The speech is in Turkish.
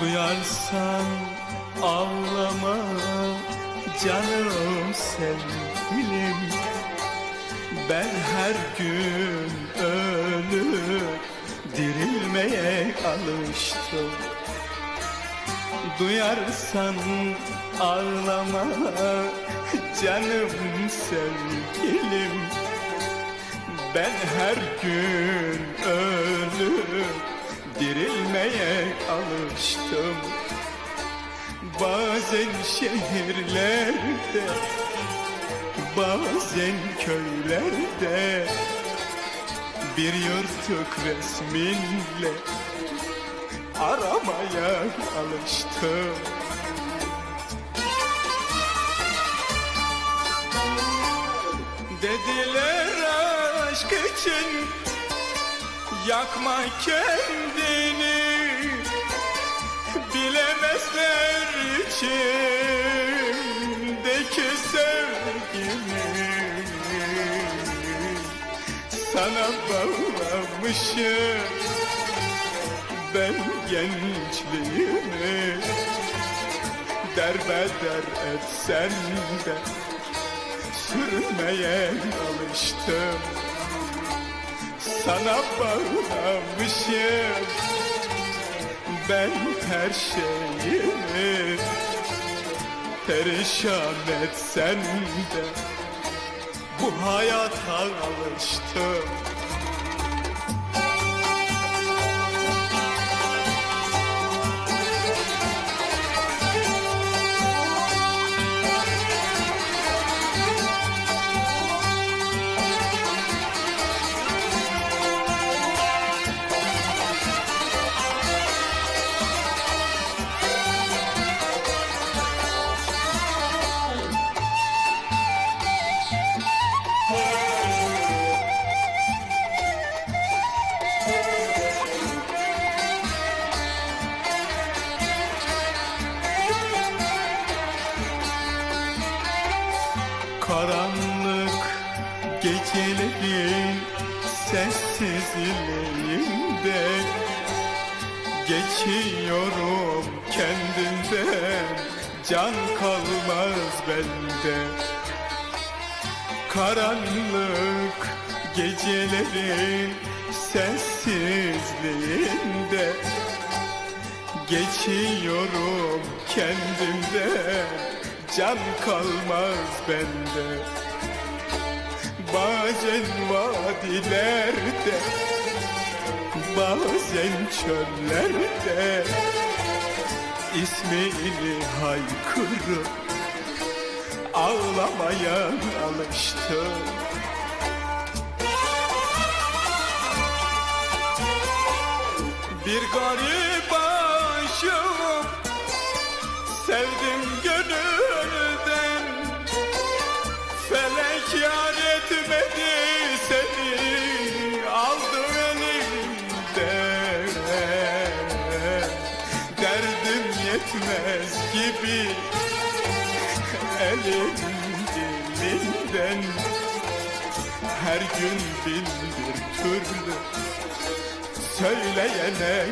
Duyarsan ağlama canım sevgilim. Ben her gün ölüp dirilmeye alıştım. Duyarsan ağlama canım sevgilim. Ben her gün ölüp dirilmeye alıştım Bazen şehirlerde Bazen köylerde. Bir yırtık resminle Aramaya alıştım Dediler aşk için Yakma kendini Bilemezler içimdeki sevgimi. Sana bağlamışım ben gençliğimi. Derbeder etsen de sürmeye alıştım Sana bağlamışım. Ben her şeyimi Perişan etsen de bu hayata alıştım Karanlık gecelerin sessizliğinde Geçiyorum kendimden can kalmaz bende. Karanlık gecelerin sessizliğinde Geçiyorum kendimden Can kalmaz bende. Bazen vadilerde Bazen çöllerde ismini haykırıp Ağlamaya alıştım. Bir garip aşığım Sevdim yetmez gibi Elim dilinden Her gün bin bir türlü Söyleyene